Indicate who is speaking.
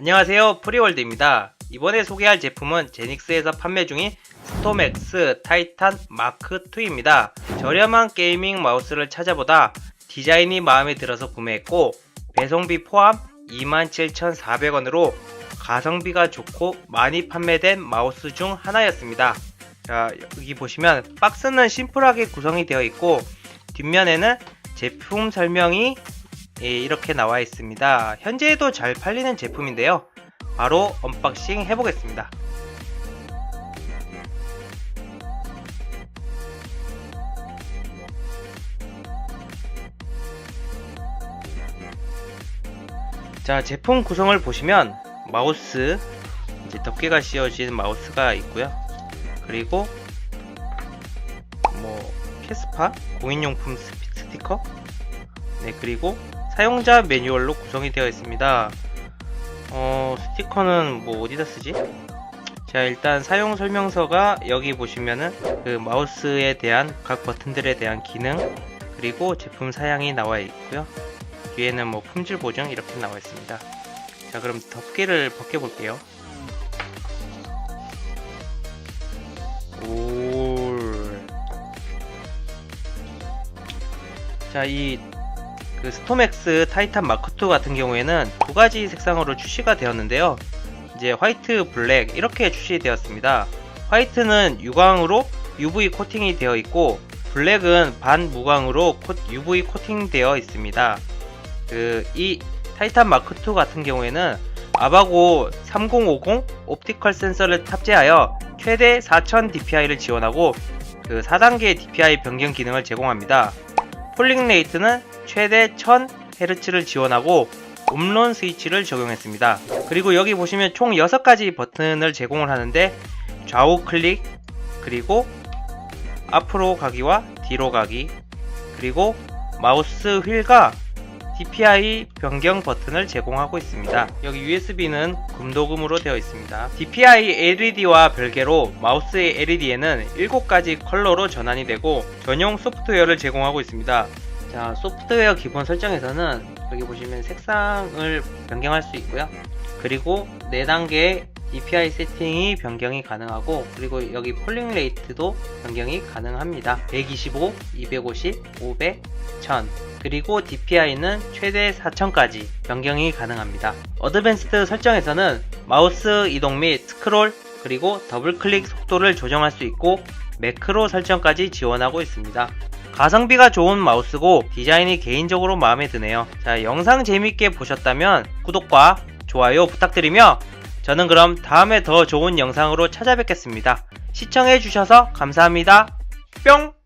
Speaker 1: 안녕하세요. 프리월드입니다. 이번에 소개할 제품은 제닉스에서 판매 중인 스톰엑스 타이탄 마크2입니다. 저렴한 게이밍 마우스를 찾아보다 디자인이 마음에 들어서 구매했고 배송비 포함 27,400원으로 가성비가 좋고 많이 판매된 마우스 중 하나였습니다. 자 여기 보시면 박스는 심플하게 구성이 되어 있고 뒷면에는 제품 설명이 예, 이렇게 나와 있습니다. 현재에도 잘 팔리는 제품인데요. 바로 언박싱 해보겠습니다. 자, 제품 구성을 보시면 마우스, 이제 덮개가 씌워진 마우스가 있고요. 그리고 뭐 캐스파 공인용품 스티커, 네 그리고 사용자 매뉴얼로 구성이 되어 있습니다. 어, 스티커는 뭐 어디다 쓰지? 자, 일단 사용 설명서가 여기 보시면은 그 마우스에 대한 각 버튼들에 대한 기능 그리고 제품 사양이 나와 있고요. 뒤에는 뭐 품질 보증 이렇게 나와 있습니다. 자, 그럼 덮개를 벗겨 볼게요. 올. 자, 이 그 스톰엑스 타이탄 마크2 같은 경우에는 두 가지 색상으로 출시가 되었는데요. 이제 화이트, 블랙 이렇게 출시되었습니다. 화이트는 유광으로 UV 코팅이 되어 있고 블랙은 반무광으로 코- UV 코팅되어 있습니다. 그 이 타이탄 마크2 같은 경우에는 아바고 3050 옵티컬 센서를 탑재하여 최대 4000 DPI를 지원하고 그 4단계 DPI 변경 기능을 제공합니다. 폴링 레이트는 최대 1000Hz를 지원하고 음론 스위치를 적용했습니다. 그리고 여기 보시면 총 6가지 버튼을 제공을 하는데 좌우 클릭, 그리고 앞으로 가기와 뒤로 가기, 그리고 마우스 휠과 DPI 변경 버튼을 제공하고 있습니다. 여기 USB는 금도금으로 되어 있습니다. DPI LED와 별개로 마우스의 LED에는 7가지 컬러로 전환이 되고 전용 소프트웨어를 제공하고 있습니다. 자, 소프트웨어 기본 설정에서는 여기 보시면 색상을 변경할 수 있고요. 그리고 4단계의 DPI 세팅이 변경이 가능하고 그리고 여기 폴링 레이트도 변경이 가능합니다. 125, 250, 500, 1000 그리고 DPI는 최대 4000까지 변경이 가능합니다. 어드밴스드 설정에서는 마우스 이동 및 스크롤 그리고 더블 클릭 속도를 조정할 수 있고 매크로 설정까지 지원하고 있습니다. 가성비가 좋은 마우스고 디자인이 개인적으로 마음에 드네요. 자, 영상 재밌게 보셨다면 구독과 좋아요 부탁드리며 저는 그럼 다음에 더 좋은 영상으로 찾아뵙겠습니다. 시청해주셔서 감사합니다. 뿅!